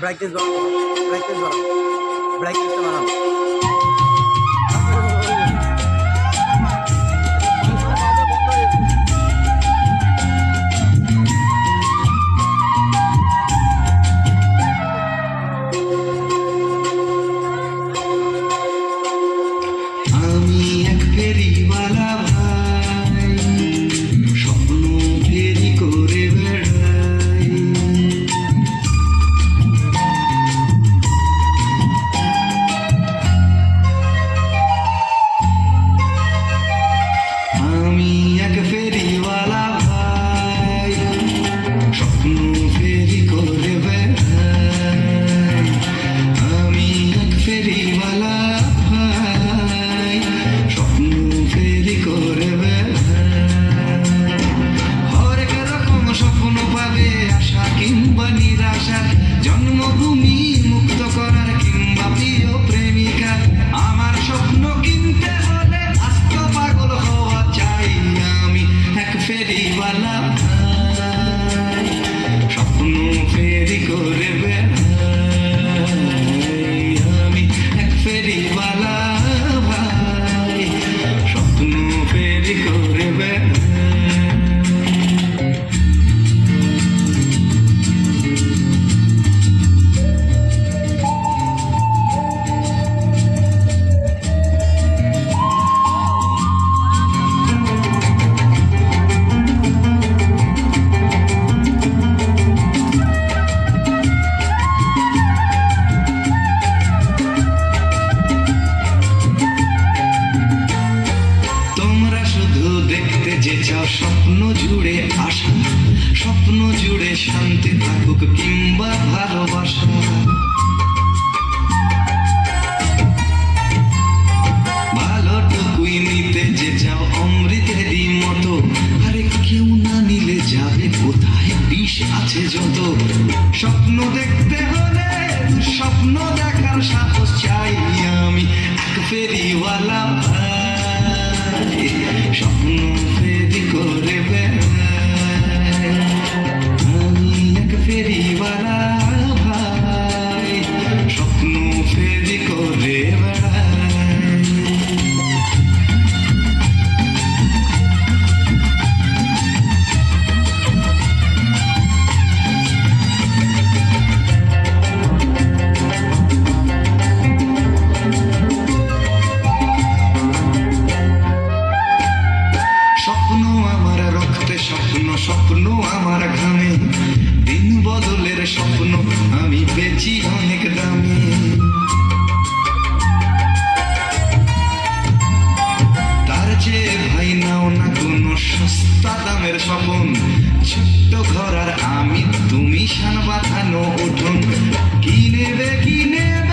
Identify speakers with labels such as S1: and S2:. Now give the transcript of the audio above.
S1: Brightness বাড়াও brightness বাড়াও ব্রাইটনেসটা বাড়াও
S2: ফেরিওয়ালা শান্তি থাকুক কিংবা ভালোবাসা। ভালোটুকুই নিতে যে অমৃতেরই মতো, আরে কেউ না নিলে যাবে কোথায়? বিষ আছে যত। স্বপ্ন দেখতে হলে স্বপ্ন দেখার সাহস চাই আমি। এক ফেরিওয়ালা স্বপ্ন স্বপ্ন আমার ঘামে। দিন বদলের স্বপ্ন আমি বেচি অনেক দামে। তার চেয়ে ভাই নাও না কোনো সস্তা দামের স্বপন। ছোট্ট ঘর আর আমি, তুমি শান বাঁধানো উঠোন। কি নেবে কি নেবে